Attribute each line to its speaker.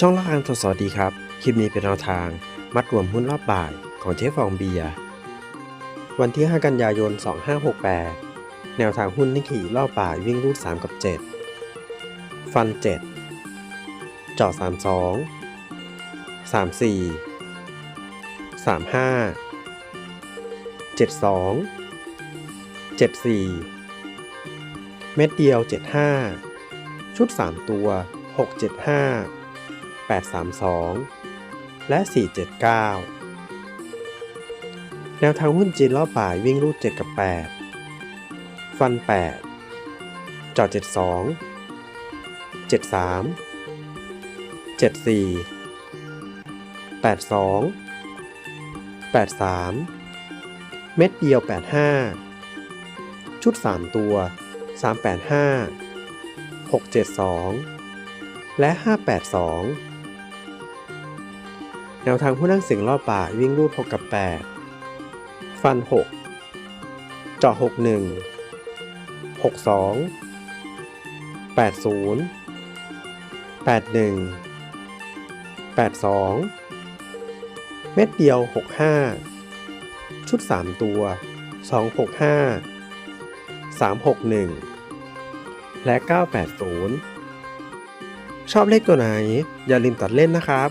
Speaker 1: ช่องละครังทดสวัสดีครับ คลิปนี้เป็นแนวทาง มัดรวมหุ้นรอบบ่ายของเจ๊ฟองเบียร์วันที่ 5 กันยายน 2568 แนวทางหุ้นนิกขี่รอบบ่ายวิ่งรูด 3 กับ 7 ฟัน7เจาะ32 34 35 72 74 เม็ดเดียว 75 ชุด 3 ตัว 675 832 และ 479 แนวทางหุ้นจีนรอบบ่ายวิ่งรูด 7 กับ 8 ฟัน 8 จอด 72 73 74 82 83 เม็ดเดียว 85 ชุด 3 ตัว 385 672 และ 582 แนวทางผู้นั่งเสียงรอบบ่าวิ่งรูด 6 กับ 8 ฟัน 6 เจาะ 61 62 80 81 82 เม็ดเดียว 65 ชุด 3 ตัว 265 361 และ 980 ชอบเลขตัวไหน อย่าลืมตัดเล่นนะครับ